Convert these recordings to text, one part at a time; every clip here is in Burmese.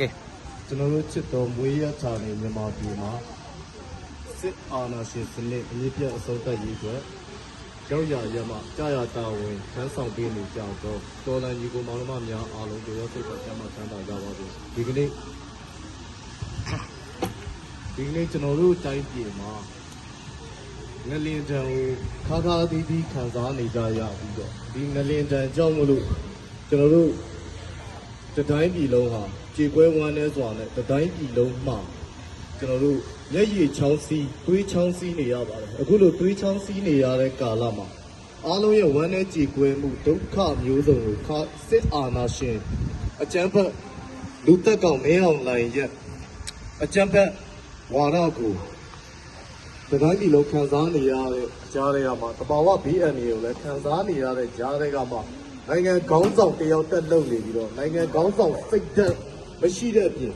ကဲကျွန်တော်တို့ချစ်တော်မွေးရချာနေမြန်မာပြည်မှာစစ်အာဏာရှင်စနစ်အမြင့်ပြတ်အဆုံးသတ်ရေးအတွက်ရောက်ရရမှကြာရတာဝန်ထမ်းဆောင်ပေးနေကြတော့တော်လန်ကြီးကိုမောင်နှမများအားလုံးတို့ရစိတ်ကကျမ်းမှချမ်းသာကြပါစေဒီကနေ့ဒီကနေ့ကျွန်တော်တို့တိုင်းပြည်မှာငလင်တံကိုခါခါသီးသီးခံစားနေကြရပြီးတော့ဒီငလင်တံကြောင့်မလို့ကျွန်တော်တို့ တတိုင်းပြည်လုံးဟာကြေကွဲဝမ်းနေစွာနဲ့တတိုင်းပြည်လုံးမှာကျွန်တော်တို့မျက်ရည်ချောင်းစီးသွေးချောင်းစီးနေရပါတယ်အခုလိုသွေးချောင်းစီးနေရတဲ့ကာလမှာအားလုံးရဲ့ဝမ်းနေကြေကွဲမှုဒုက္ခမျိုးစုံကိုခါစစ်အာဏာရှင်အကြမ်းဖက်လူသက်ကောင်မင်းအောင်လှိုင်ရဲ့အကြမ်းဖက်ဝါဒကိုတတိုင်းပြည်လုံးခံစားနေရတဲ့ကြားတွေကမှာတဘာဝ BNA ကိုလည်းခံစားနေရတဲ့ကြားတွေကမှာ နိုင်ငံခေါင်းဆောင်တယောက်တက်လုပ်နေပြီးတော့နိုင်ငံခေါင်းဆောင်စိတ်ဓာတ်မရှိတဲ့အပြင်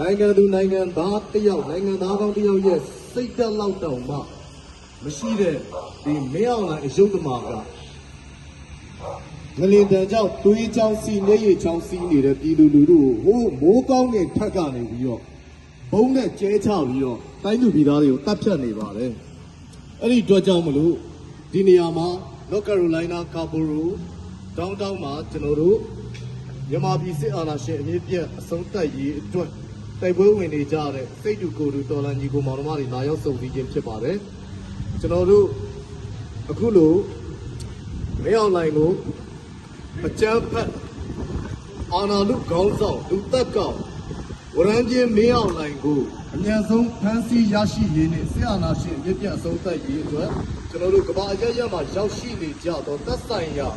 နိုင်ငံသူနိုင်ငံသားတယောက်နိုင်ငံသားကောင်းတယောက်ရဲ့စိတ်ဓာတ်လောက်တောင်မှမရှိတဲ့ဒီမင်းအောင်လိုင်အယုဒ္ဓမာကငလင်တန်ကြောင့်သွေးချောင်းစီနေရချောင်းစီနေတဲ့ပြည်သူလူထုကိုဟိုးမိုးကောင်းငင်ထက်ကနေပြီးတော့ဘုံနဲ့ကျဲချပြီးတော့တိုင်းသူပြည်သားတွေကိုတတ်ဖြတ်နေပါတယ်အဲ့ဒီအတွက်ကြောင့်မလို့ဒီနေရာမှာ North Carolina Caboro တောင်းတောင်းမှာကျွန်တော်တို့မြန်မာပြည်စစ်အာဏာရှင်အမြင့်ပြတ်အဆုံးသတ်ရေးအတွက်တိုက်ပွဲဝင်နေကြတဲ့စိတ်တူကိုယ်တူတော်လန်ကြီးကိုမောင်နှမတွေလာရောက်စုံစည်းခြင်းဖြစ်ပါတယ်ကျွန်တော်တို့အခုလိုမင်းအောင်လိုင်ကိုအကြမ်းဖက်အာဏာလုခေါင်းဆောင်လူသက်ကောင်ဝရမ်းချင်းမင်းအောင်လိုင်ကိုအမြန်ဆုံးဖမ်းဆီးရရှိရေးနဲ့ဆရာနာရှင်မြစ်ပြတ်အဆုံးသတ်ရေးအတွက်ကျွန်တော်တို့ကမ္ဘာအရရမှာရောက်ရှိနေကြတော့သက်ဆိုင်ရာ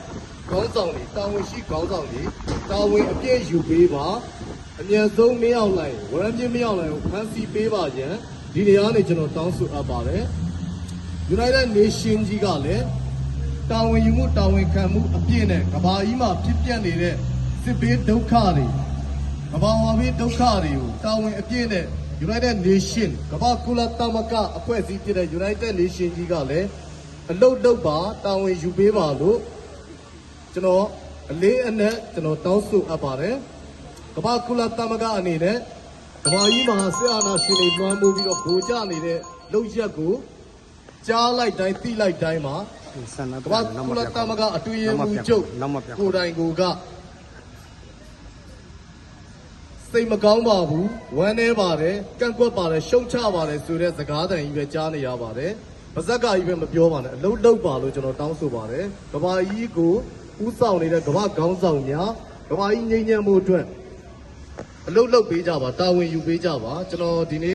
ခေါင်းဆောင်တွေတာဝန်ရှိခေါင်းဆောင်တွေတာဝန်အပြည့်ယူပေးပါအမြန်ဆုံးမင်းအောင်လိုင်ဝရမ်းချင်းမင်းအောင်လိုင်ကိုဖမ်းဆီးပေးပါရန်ဒီနေရာကနေကျွန်တော်တောင်းဆိုအပ်ပါတယ် United Nation ကြီးကလည်းတာဝန်ယူမှုတာဝန်ခံမှုအပြည့်နဲ့ကမ္ဘာကြီးမှာဖြစ်ပျက်နေတဲ့စစ်ဘေးဒုက္ခတွေကမ္ဘာဝါဘေးဒုက္ခတွေကိုတာဝန်အပြည့်နဲ့ United Nation ကမ္ဘာကုလသမဂ္ဂအဖွဲ့အစည်းဖြစ်တဲ့ United Nation ကြီးကလည်းအလုတ်လုတ်ပါတာဝန်ယူပေးပါလို့ ကျွန်တော်အလေးအနက်ကျွန်တော်တောင်းဆိုအပ်ပါတယ်ကမ္ဘာကုလသမဂ္ဂအနေနဲ့ကမ္ဘာကြီးမှာဆရာနာရှင်တွေလွှမ်းမိုးပြီးတော့ဗိုလ်ကျနေတဲ့လုပ်ရက်ကိုကြားလိုက်တိုင်းသိလိုက်တိုင်းမှာဆန္ဒကမ္ဘာကုလသမဂ္ဂအတွင်းရေးမှူးချုပ်နောက်မှပြကိုယ်တိုင်ကိုကစိတ်မကောင်းပါဘူးဝမ်းနေပါတယ်ကန့်ကွက်ပါတယ်ရှုံချပါတယ်ဆိုတဲ့စကားတန်ကြီးပဲကြားနေရပါတယ်ပါဇက်ကကြီးပဲမပြောပါနဲ့အလုံးလုံးပါလို့ကျွန်တော်တောင်းဆိုပါတယ်ကမ္ဘာကြီးကို ဥဆောင်နေတဲ့ကမ္ဘာခေါင်းဆောင်များကမ္ဘာကြီးငြိမ်းချမ်းမှုအတွက်အလုံးလုံးပေးကြပါတာဝန်ယူပေးကြပါကျွန်တော်ဒီနေ့